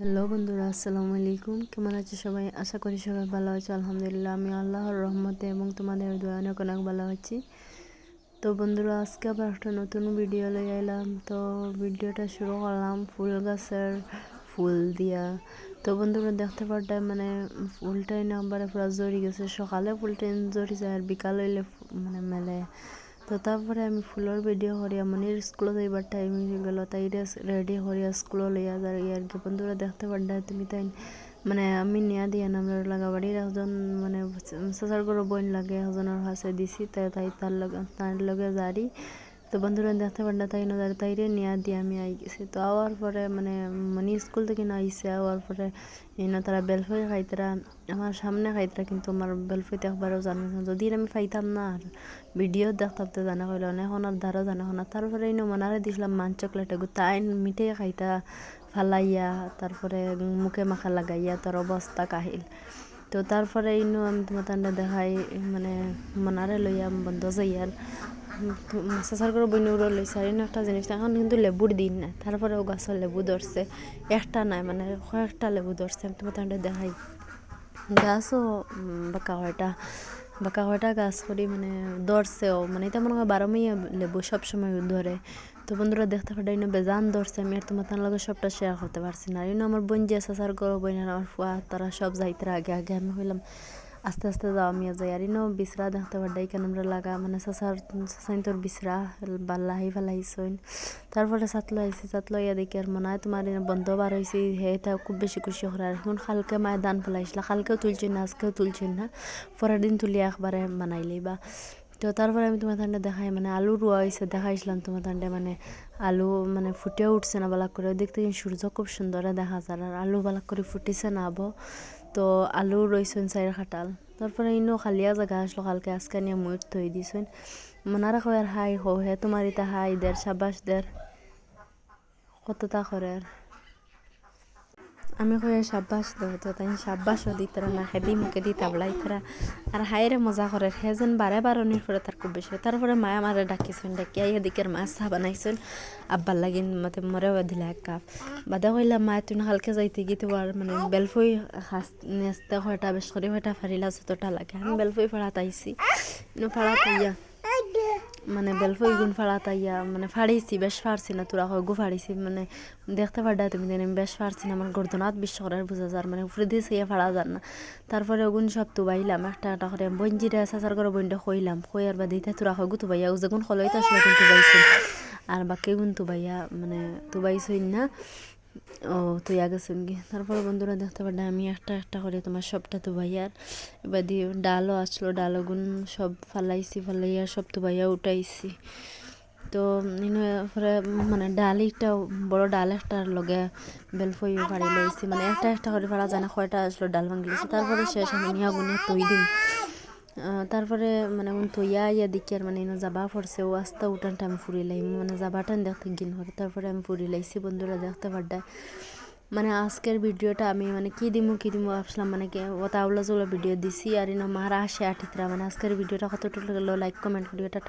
Hello বন্ধুরা, আসসালামু আলাইকুম। কেমন আছে সবাই? আশা করি সবাই ভালো আছে। আলহামদুলিল্লাহ, আমি আল্লাহর রহমতে এবং তোমাদের দোয়া অনেক অনেক ভালো আছি। তো বন্ধুরা, আজকে আবার একটা নতুন ভিডিও লই আইলাম। তো ভিডিওটা শুরু করলাম ফুল গাছের ফুল দিয়া। তো বন্ধুরা, দেখতে পারতাম মানে ফুলটাই নাম্বারে পুরো জড়ি গেছে। সকালে ফুলটা জড়ি যায় আর বিকাল হইলে মানে মেলে। তো তারপরে আমি ফুলৰ ভিডিও করিয়া মনির স্কুলে যাইবার টাইম হয়ে গেল, তাই রেডি হরিয়া স্কুলে লইয়া যার ইয়ার কি বন্ধুরা দেখতে পারডা তুমি তাই মানে আমি নিয়া দিয়া নামলার লাগা বাড়ির একজন মানে সাসার করে বইন লাগে এজনের হাসে দিছি, তাই তাই তার লগে তার লগে যারি তো বন্ধুরা, দেখতে পারডা তাই নজার তাইরে নিয়া দিয়ে আমি আই গেছি তো আওয়ার পরে মানে মনি স্কুল থেকে না আইসে, আওয়ার পরে এই না তারা বেলফই খাইতরা, আমার সামনে খাইতরা, কিন্তু আমার বেলফই একবারও জানে না। যদি আমি পাইতাম না, আর ভিডিও দেখতাম তো জানা হইল না এখন আর ধারও জানা হন তারপরে এই মনারে দিছিলাম মান চকলেট এগু, তাই মিঠে খাইতা, ফালাইয়া, তারপরে মুখে মাখা লাগাইয়া, তার অবস্থা কাহিল। তো তারপরে ইনো আমি তোমার দেখাই মানে মনারে লইয়া বন্ধ যাইয়ার। সাসার করে বইনে উড়ো লইছে আর একটা জিনিস এখন কিন্তু লেবুর দিন না তারপরেও গাছের লেবু ধরছে একটা নাই মানে কয়েকটা লেবু ধরছে আমি তোমার দেখাই। গাছও বাঁকা হয়টা বাঁকা হয়টা গাছ করি মানে ধরছেও মানে এটা মনে হয় বারো মাইয়া লেবু সবসময় ধরে তো বন্ধুরা দেখতে পারে ইনো বেজান ধরছে আমি আর তোমার তার লগে সবটা শেয়ার করতে পারছি না। ইনো আমার বোন যে সাসার গরো বোন আমার ফুয়া তারা সব যাইতে আগে আগে আমি হইলাম আস্তে আস্তে যাওয়া মিয়া যাই আর ইনো বিছরা দেখতে পারডাই কেন আমরা লাগা মানে সাসার সাসাইন তোর বিছরা বাল্লা হাই ফেলাইছইন তারপরে সাতলো আইসি সাতলো ইয়া দেখি আর মনে হয় তোমার বন্ধ বার হয়েছি হে, তা খুব বেশি খুশি আর এখন কালকে মায়ের দান ফেলাইছিল কালকেও তুলছেন না, আজকেও তুলছেন না, পরের দিন তুলি একবারে বানাইলেই বা তো তারপরে আমি তোমার তান্ডে দেখাই মানে আলু রুয়া হয়েছে দেখাইছিলাম তোমার তান্ডে মানে আলু মানে ফুটে উঠছে না, বালাক করে দেখতে সূর্য খুব সুন্দর দেখা যায় আর আলু বালাক করে ফুটিছে না, আবো। তো আলু রইছুন চাইর খাটাল। তারপরে ইনো খালিয়া জায়গা আসলো কালকে আজকে নিয়ে মুইট থই দিছুন। মনারা কয় আর হাই হো, হে তোমার ইতা হাই দের, সাবাস দের। কতটা করে আমি কই সাব্বাস দাও তো তাই সাব্বাসও দিতারা না খেদি মুখে দি তাবলাই তারা। আর হাইরে মজা করে, হে যেন বারে বারণির পরে তার খুব বেশি। তারপরে মায়া মারে ডাকিছেন ডাকি আই এদিকের মাছ চা বানাইছেন। আব্বার লাগিন মতে মরেও দিলা এক কাপ। বাদা কইলাম মায় তুই হালকে যাইতে গিয়ে তোমার মানে বেলফই হাস নেস্তে হয়টা বেশ করে হয়টা ফারিলা যতটা লাগে। আমি বেলফই ফাড়াত তাইছি ফাড়াত ইয়া মানে বেলফই গুণ ফাড়া তাইয়া মানে ফাড়িছি বেশ ফাড়ছি না তোরা হয় গু ফাড়িছি মানে দেখতে পারডা তুমি দেন বেশ ফাড়ছি না, আমার গর্দনাথ বিশ্ব করার বোঝা যার মানে উপরে দিয়ে সেই ফাড়া যার না। তারপরে ওগুন সব তুবাইলাম, একটা একটা করে বঞ্জিরে সাসার করে বইনটা খইলাম খইয়ার বা দিতে তোরা হয় গু তুবাইয়া, ও যেগুন খলইতে আসলে কিন্তু তুবাইছি। আর বাকি গুণ তুবাইয়া মানে তুবাইছই না। ও তুই আগে সঙ্গে তারপর বন্ধুরা দেখতে পারলে আমি একটা একটা করে তোমার সবটা তো ভাইয়ার এবার দিয়ে ডালও আসলো, ডালগুন সব ফালাইছি, ফালাইয়া সব তো ভাইয়া উঠাইছি। তো পরে মানে ডালিটা বড় ডাল একটার লগে বেলফইও ফাড়ি লাইছি। মানে একটা একটা করে ফাড়া জানা কয়টা আসলো ডাল ভাঙিয়েছি তারপরে শেষ আমি নিয়া গুনিয়া তৈ দিম। তারপরে মানে তৈয়া ইয়া দেখি আর মানে যাবা পড়ছে, ও আস্তা উঠানটা আমি ফুরি লাইম মানে যাবাটান দেখতে গিন হবে তারপরে আমি ফুরি লাইছি বন্ধুরা দেখতে পারডায়। মানে আজকের ভিডিওটা আমি মানে কি দিমু কি দিমু ভাবছিলাম মানে ওটা আউলা জোলা ভিডিও দিছি, আর ইন মারা আসে আঠিতরা মানে আজকের ভিডিওটা কতটুকু লাইক কমেন্ট ভিডিওটা